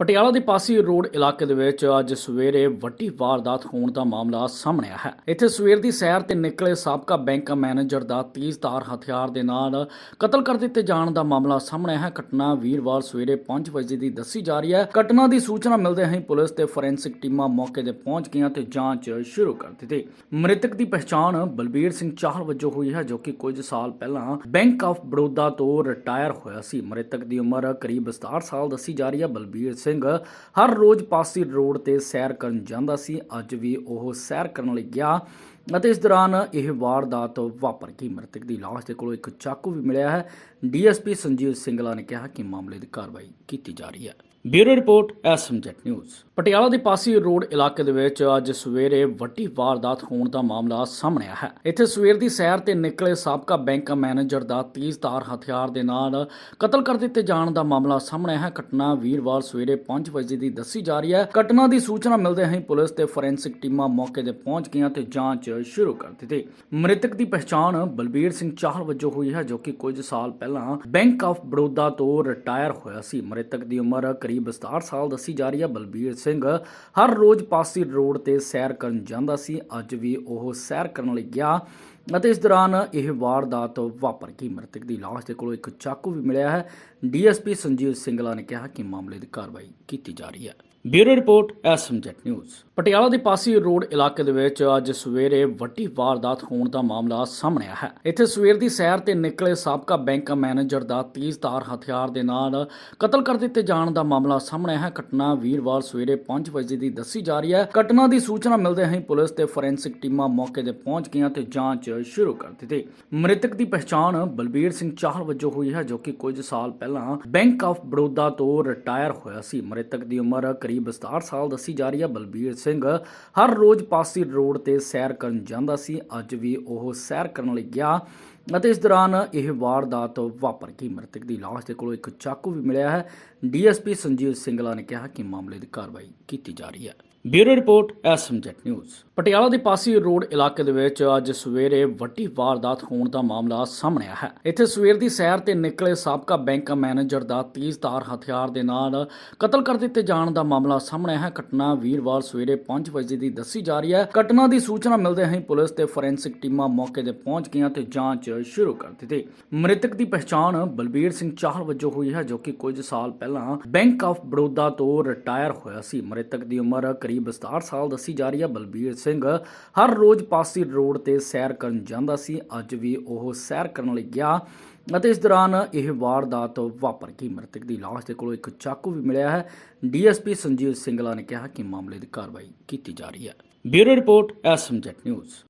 ਪਟਿਆਲਾ ਦੇ ਪਾਸੀ ਰੋਡ ਇਲਾਕੇ ਦੇ ਵਿੱਚ ਅੱਜ ਸਵੇਰੇ ਵੱਡੀ ਵਾਰਦਾਤ ਹੋਣ ਦਾ ਮਾਮਲਾ ਸਾਹਮਣੇ ਆਇਆ ਹੈ। ਇੱਥੇ ਸਵੇਰ ਦੀ ਸੈਰ ਤੇ ਨਿਕਲੇ ਸਾਬਕਾ ਬੈਂਕ ਮੈਨੇਜਰ ਦਾ ਤੇਜ਼ਧਾਰ ਹਥਿਆਰ ਦੇ ਨਾਲ ਕਤਲ ਕਰ ਦਿੱਤੇ ਜਾਣ ਦਾ ਮਾਮਲਾ ਸਾਹਮਣੇ ਆਇਆ ਹੈ। ਘਟਨਾ ਵੀਰਵਾਰ ਸਵੇਰੇ 5 ਵਜੇ ਦੀ ਦੱਸੀ ਜਾ ਰਹੀ ਹੈ। ਘਟਨਾ ਦੀ ਸੂਚਨਾ ਮਿਲਦੇ ਹੀ ਪੁਲਿਸ ਤੇ ਫੋਰੈਂਸਿਕ ਟੀਮਾਂ ਮੌਕੇ ਤੇ ਪਹੁੰਚ ਗਈਆਂ ਤੇ ਜਾਂਚ ਸ਼ੁਰੂ ਕਰ ਦਿੱਤੀ। ਮ੍ਰਿਤਕ ਦੀ ਪਛਾਣ ਬਲਬੀਰ ਸਿੰਘ ਚਾਹਲ ਵਜੋਂ ਹੋਈ ਹੈ, ਜੋ ਕਿ ਕੁਝ ਸਾਲ ਪਹਿਲਾਂ ਬੈਂਕ ਆਫ ਬੜੌਦਾ ਤੋਂ ਰਿਟਾਇਰ ਹੋਇਆ ਸੀ। ਮ੍ਰਿਤਕ ਦੀ ਉਮਰ ਕਰੀਬ 67 ਸਾਲ ਦੱਸੀ ਜਾ ਰਹੀ ਹੈ। ਬਲਬੀਰ ਸਿੰਘ ਹਰ ਰੋਜ਼ ਪਾਸੀ ਰੋਡ ਤੇ ਸੈਰ ਕਰਨ ਜਾਂਦਾ ਸੀ। ਅੱਜ ਵੀ ਉਹ ਸੈਰ ਕਰਨ ਲਈ ਗਿਆ ਅਤੇ ਇਸ ਦੌਰਾਨ ਇਹ ਵਾਰਦਾਤ ਵਾਪਰ ਗਈ। ਮ੍ਰਿਤਕ ਦੀ ਲਾਸ਼ ਦੇ ਕੋਲੋਂ ਇੱਕ ਚਾਕੂ ਵੀ ਮਿਲਿਆ ਹੈ। ਡੀਐਸਪੀ ਸੰਜੀਵ ਸਿੰਗਲਾ ਨੇ ਕਿਹਾ ਕਿ ਮਾਮਲੇ ਦੀ ਕਾਰਵਾਈ ਕੀਤੀ ਜਾ ਰਹੀ ਹੈ। Bureau report ਐਸਐਮਜੈਟ news. ਪਟਿਆਲਾ ਦੇ ਪਾਸੀ ਰੋਡ ਇਲਾਕੇ ਦੇ ਵਿੱਚ ਅੱਜ ਸਵੇਰੇ ਵੱਡੀ ਵਾਰਦਾਤ ਹੋਣ ਦਾ ਮਾਮਲਾ ਸਾਹਮਣੇ ਆਇਆ ਹੈ। ਇੱਥੇ ਸਵੇਰ ਦੀ ਸੈਰ ਤੇ ਨਿਕਲੇ ਸਾਬਕਾ ਬੈਂਕ ਮੈਨੇਜਰ ਦਾ ਤੇਜ਼ਧਾਰ ਹਥਿਆਰ ਦੇ ਨਾਲ ਕਤਲ ਕਰ ਦਿੱਤੇ ਜਾਣ ਦਾ ਮਾਮਲਾ ਸਾਹਮਣੇ ਆਇਆ ਹੈ। ਘਟਨਾ ਵੀਰਵਾਰ ਸਵੇਰੇ 5 ਵਜੇ ਦੀ ਦੱਸੀ ਜਾ ਰਹੀ ਹੈ। ਘਟਨਾ ਦੀ ਸੂਚਨਾ ਮਿਲਦੇ ਹੀ ਪੁਲਿਸ ਤੇ ਫੋਰੈਂਸਿਕ ਟੀਮਾਂ ਮੌਕੇ ਤੇ ਪਹੁੰਚ ਗਈਆਂ ਤੇ ਜਾਂਚ ਸ਼ੁਰੂ ਕਰ ਦਿੱਤੀ। ਮ੍ਰਿਤਕ ਦੀ ਪਛਾਣ ਬਲਬੀਰ ਸਿੰਘ ਚਾਹਲ ਵਜੋਂ ਹੋਈ ਹੈ, ਜੋ ਕਿ ਕੁਝ ਸਾਲ ਪਹਿਲਾਂ ਬੈਂਕ ਆਫ ਬੜੌਦਾ ਤੋਂ ਰਿਟਾਇਰ ਹੋਇਆ ਸੀ। ਮ੍ਰਿਤਕ ਦੀ ਉਮਰ ਕਰੀਬ 67 ਸਾਲ ਦੱਸੀ ਜਾ ਰਹੀ ਹੈ। ਬਲਬੀਰ ਸਿੰਘ ਸਿੰਘ ਹਰ ਰੋਜ਼ ਪਾਸੀ ਰੋਡ ਤੇ ਸੈਰ ਕਰਨ ਜਾਂਦਾ ਸੀ। ਅੱਜ ਵੀ ਉਹ ਸੈਰ ਕਰਨ ਲਈ ਗਿਆ ਅਤੇ ਇਸ ਦੌਰਾਨ ਇਹ ਵਾਰਦਾਤ ਵਾਪਰ ਗਈ। ਮ੍ਰਿਤਕ ਦੀ ਲਾਸ਼ ਦੇ ਕੋਲੋਂ ਇੱਕ ਚਾਕੂ ਵੀ ਮਿਲਿਆ ਹੈ। ਡੀਐਸਪੀ ਸੰਜੀਵ ਸਿੰਗਲਾ ਨੇ ਕਿਹਾ ਕਿ ਮਾਮਲੇ ਦੀ ਕਾਰਵਾਈ ਕੀਤੀ ਜਾ ਰਹੀ ਹੈ। Bureau report ਐਸਐਮਜੈਟ news. ਪਟਿਆਲਾ ਦੇ ਪਾਸੀ ਰੋਡ ਇਲਾਕੇ ਦੇ ਵਿੱਚ ਅੱਜ ਸਵੇਰੇ ਵੱਡੀ ਵਾਰਦਾਤ ਹੋਣ ਦਾ ਮਾਮਲਾ ਸਾਹਮਣੇ ਆਇਆ ਹੈ। ਇੱਥੇ ਸਵੇਰ ਦੀ ਸੈਰ ਤੇ ਨਿਕਲੇ ਸਾਬਕਾ ਬੈਂਕ ਮੈਨੇਜਰ ਦਾ ਤੇਜ਼ਧਾਰ ਹਥਿਆਰ ਦੇ ਨਾਲ ਕਤਲ ਕਰ ਦਿੱਤੇ ਜਾਣ ਦਾ ਮਾਮਲਾ ਸਾਹਮਣੇ ਆਇਆ ਹੈ। ਘਟਨਾ ਵੀਰਵਾਰ ਸਵੇਰੇ 5 ਵਜੇ ਦੀ ਦੱਸੀ ਜਾ ਰਹੀ ਹੈ। ਘਟਨਾ ਦੀ ਸੂਚਨਾ ਮਿਲਦੇ ਹੀ ਪੁਲਿਸ ਤੇ ਫੋਰੈਂਸਿਕ ਟੀਮਾਂ ਮੌਕੇ ਤੇ ਪਹੁੰਚ ਗਈਆਂ ਤੇ ਜਾਂਚ ਸ਼ੁਰੂ ਕਰ ਦਿੱਤੀ। ਮ੍ਰਿਤਕ ਦੀ ਪਛਾਣ ਬਲਬੀਰ ਸਿੰਘ ਚਾਹਲ ਵਜੋਂ ਹੋਈ ਹੈ, ਜੋ ਕਿ ਕੁਝ ਸਾਲ ਪਹਿਲਾਂ ਬੈਂਕ ਆਫ ਬੜੌਦਾ ਤੋਂ ਰਿਟਾਇਰ ਹੋਇਆ ਸੀ। ਮ੍ਰਿਤਕ ਦੀ ਉਮਰ ਕਰੀਬ 67 ਸਾਲ ਦੱਸੀ ਜਾ ਰਹੀ ਹੈ। ਬਲਬੀਰ ਸਿੰਘ ਸਿੰਘ ਹਰ ਰੋਜ਼ ਪਾਸੀ ਰੋਡ ਤੇ ਸੈਰ ਕਰਨ ਜਾਂਦਾ ਸੀ। ਅੱਜ ਵੀ ਉਹ ਸੈਰ ਕਰਨ ਲਈ ਗਿਆ ਅਤੇ ਇਸ ਦੌਰਾਨ ਇਹ ਵਾਰਦਾਤ ਵਾਪਰ ਗਈ। ਮ੍ਰਿਤਕ ਦੀ ਲਾਸ਼ ਦੇ ਕੋਲੋਂ ਇੱਕ ਚਾਕੂ ਵੀ ਮਿਲਿਆ ਹੈ। ਡੀਐਸਪੀ ਸੰਜੀਵ ਸਿੰਗਲਾ ਨੇ ਕਿਹਾ ਕਿ ਮਾਮਲੇ ਦੀ ਕਾਰਵਾਈ ਕੀਤੀ ਜਾ ਰਹੀ ਹੈ। Bureau report SMZ news. Patiala ਦੇ ਪਾਸੀ ਰੋਡ ਇਲਾਕੇ ਦੇ ਵਿੱਚ ਅੱਜ ਸਵੇਰੇ ਵੱਡੀ ਵਾਰਦਾਤ ਹੋਣ ਦਾ ਮਾਮਲਾ ਸਾਹਮਣੇ ਆਇਆ ਹੈ। ਇੱਥੇ ਸਵੇਰ ਦੀ ਸੈਰ ਤੇ ਨਿਕਲੇ ਸਾਬਕਾ ਬੈਂਕ ਮੈਨੇਜਰ ਦਾ ਤੇਜ਼ਧਾਰ ਹਥਿਆਰ ਦੇ ਨਾਲ ਕਤਲ ਕਰ ਦਿੱਤੇ ਜਾਣ ਦਾ ਮਾਮਲਾ ਸਾਹਮਣੇ ਆਇਆ ਹੈ। ਘਟਨਾ ਵੀਰਵਾਰ ਸਵੇਰੇ 5 ਵਜੇ ਦੀ ਦੱਸੀ ਜਾ ਰਹੀ ਹੈ। ਘਟਨਾ ਦੀ ਸੂਚਨਾ ਮਿਲਦੇ ਹੀ ਪੁਲਿਸ ਤੇ ਫੋਰੈਂਸਿਕ ਟੀਮਾਂ ਮੌਕੇ ਤੇ ਪਹੁੰਚ ਗਈਆਂ ਤੇ ਜਾਂਚ ਸ਼ੁਰੂ ਕਰ ਦਿੱਤੀ। ਮ੍ਰਿਤਕ ਦੀ ਪਛਾਣ ਬਲਬੀਰ ਸਿੰਘ ਚਾਹਲ ਵਜੋਂ ਹੋਈ ਹੈ, ਜੋ ਕਿ ਕੁਝ ਸਾਲ ਪਹਿਲਾਂ ਬੈਂਕ ਆਫ ਬੜੌਦਾ ਤੋਂ ਰਿਟਾਇਰ ਹੋਇਆ ਸੀ। ਮ੍ਰਿਤਕ ਦੀ ਉਮਰ ਕਰੀਬ 67 ਸਾਲ ਦੱਸੀ ਜਾ ਰਹੀ ਹੈ। ਬਲਬੀਰ ਸਿੰਘ ਸਿੰਘ ਹਰ ਰੋਜ਼ ਪਾਸੀ ਰੋਡ ਤੇ ਸੈਰ ਕਰਨ ਜਾਂਦਾ ਸੀ। ਅੱਜ ਵੀ ਉਹ ਸੈਰ ਕਰਨ ਲਈ ਗਿਆ ਅਤੇ ਇਸ ਦੌਰਾਨ ਇਹ ਵਾਰਦਾਤ ਵਾਪਰ ਗਈ। ਮ੍ਰਿਤਕ ਦੀ ਲਾਸ਼ ਦੇ ਕੋਲੋਂ ਇੱਕ ਚਾਕੂ ਵੀ ਮਿਲਿਆ ਹੈ। ਡੀਐਸਪੀ ਸੰਜੀਵ ਸਿੰਗਲਾ ਨੇ ਕਿਹਾ ਕਿ ਮਾਮਲੇ ਦੀ ਕਾਰਵਾਈ ਕੀਤੀ ਜਾ ਰਹੀ ਹੈ। Bureau report SMZ news.